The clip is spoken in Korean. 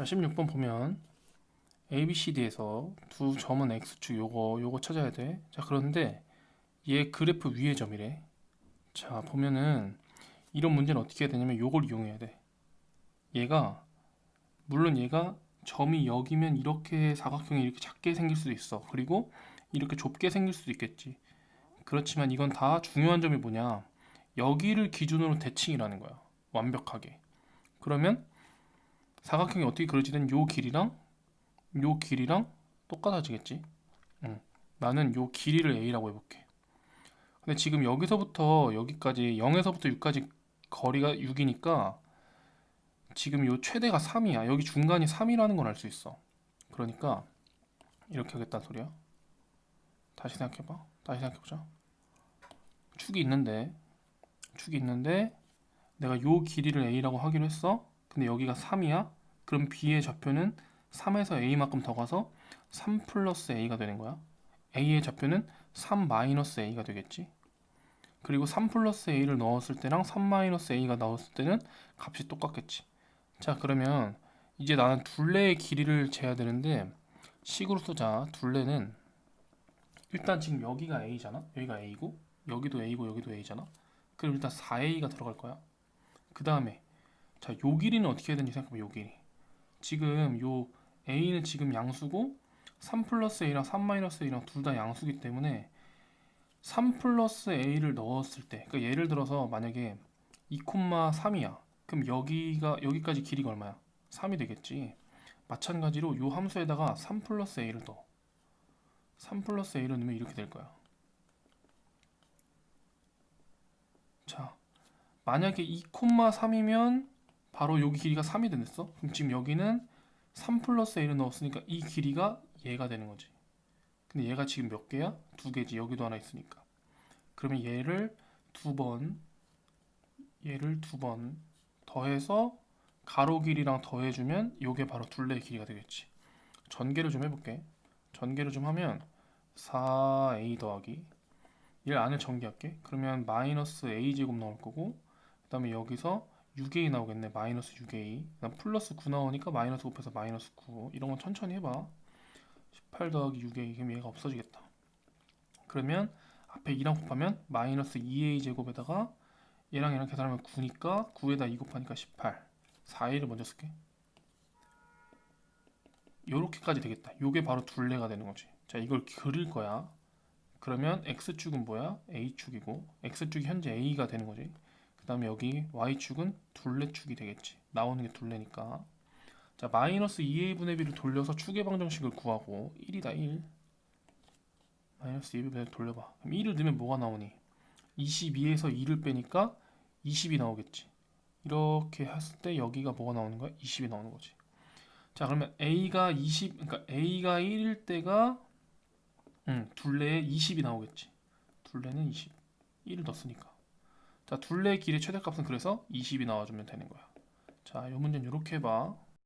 자, 16번 보면 ABCD에서 두 점은 X축 요거 요거 찾아야 돼. 자, 그런데 얘 그래프 위의 점이래. 자, 보면은 이런 문제는 어떻게 해야 되냐면 요걸 이용해야 돼. 얘가 물론 얘가 점이 여기면 이렇게 사각형이 이렇게 작게 생길 수도 있어. 그리고 이렇게 좁게 생길 수도 있겠지. 그렇지만 이건 다 중요한 점이 뭐냐? 여기를 기준으로 대칭이라는 거야. 완벽하게. 그러면 사각형이 어떻게 그려지든 요 길이랑 요 길이랑 똑같아지겠지. 응. 나는 요 길이를 a라고 해볼게. 근데 지금 여기서부터 여기까지 0에서부터 6까지 거리가 6이니까 지금 요 최대가 3이야. 여기 중간이 3이라는 걸 알 수 있어. 그러니까 이렇게 하겠다는 소리야. 다시 생각해봐. 다시 생각해보자. 축이 있는데 축이 있는데 내가 요 길이를 a라고 하기로 했어. 근데 여기가 3이야. 그럼 b의 좌표는 3에서 a만큼 더 가서 3 플러스 a가 되는 거야. a의 좌표는 3 마이너스 a가 되겠지. 그리고 3 플러스 a를 넣었을 때랑 3 마이너스 a가 나왔을 때는 값이 똑같겠지. 자, 그러면 이제 나는 둘레의 길이를 재야 되는데 식으로 쓰자. 둘레는 일단 지금 여기가 a잖아. 여기가 a고 여기도 a고 여기도 a잖아. 그럼 일단 4a가 들어갈 거야. 그 다음에 자, 요 길이는 어떻게 해야 되는지 생각해봐. 요 길이. 지금 요 a는 지금 양수고 3 플러스 a랑 3 마이너스 a랑 둘 다 양수기 때문에 3 플러스 a를 넣었을 때, 그러니까 예를 들어서 만약에 2,3이야. 그럼 여기가 여기까지 길이가 얼마야? 3이 되겠지. 마찬가지로 요 함수에다가 3 플러스 a를 넣어. 3 플러스 a를 넣으면 이렇게 될 거야. 자, 만약에 2,3이면 바로 여기 길이가 3이 됐어. 그럼 지금 여기는 3 플러스 a를 넣었으니까 이 길이가 얘가 되는 거지. 근데 얘가 지금 몇 개야? 두 개지. 여기도 하나 있으니까. 그러면 얘를 두 번, 얘를 두 번 더해서 가로 길이랑 더해주면 요게 바로 둘레의 길이가 되겠지. 전개를 좀 해볼게. 전개를 좀 하면 4a 더하기 얘를 안을 전개할게. 그러면 마이너스 a 제곱 나올 거고 그 다음에 여기서 6a 나오겠네. 마이너스 6a. 그다음 플러스 9 나오니까 마이너스 곱해서 마이너스 9. 이런 건 천천히 해봐. 18 더하기 6a. 그럼 얘가 없어지겠다. 그러면 앞에 2랑 곱하면 마이너스 2a 제곱에다가 얘랑 얘랑 계산하면 9니까 9에다 2 곱하니까 18. 4a를 먼저 쓸게. 요렇게까지 되겠다. 요게 바로 둘레가 되는 거지. 자, 이걸 그릴 거야. 그러면 x축은 뭐야? a축이고 x축이 현재 a가 되는 거지. 그 다음에 여기 y축은 둘레축이 되겠지. 나오는 게 둘레니까. 자, 마이너스 2a분의 b를 돌려서 축의 방정식을 구하고 1이다 1. 마이너스 2a분의 돌려봐. 그럼 1을 넣으면 뭐가 나오니? 22에서 2를 빼니까 20이 나오겠지. 이렇게 했을 때 여기가 뭐가 나오는 거야? 20이 나오는 거지. 자, 그러면 a가 20, 그러니까 a가 1일 때가 음, 둘레에 20이 나오겠지. 둘레는 20. 1을 넣었으니까. 자, 둘레의 길의 최대값은 그래서 20이 나와주면 되는 거야. 자, 이 문제는 이렇게 해봐.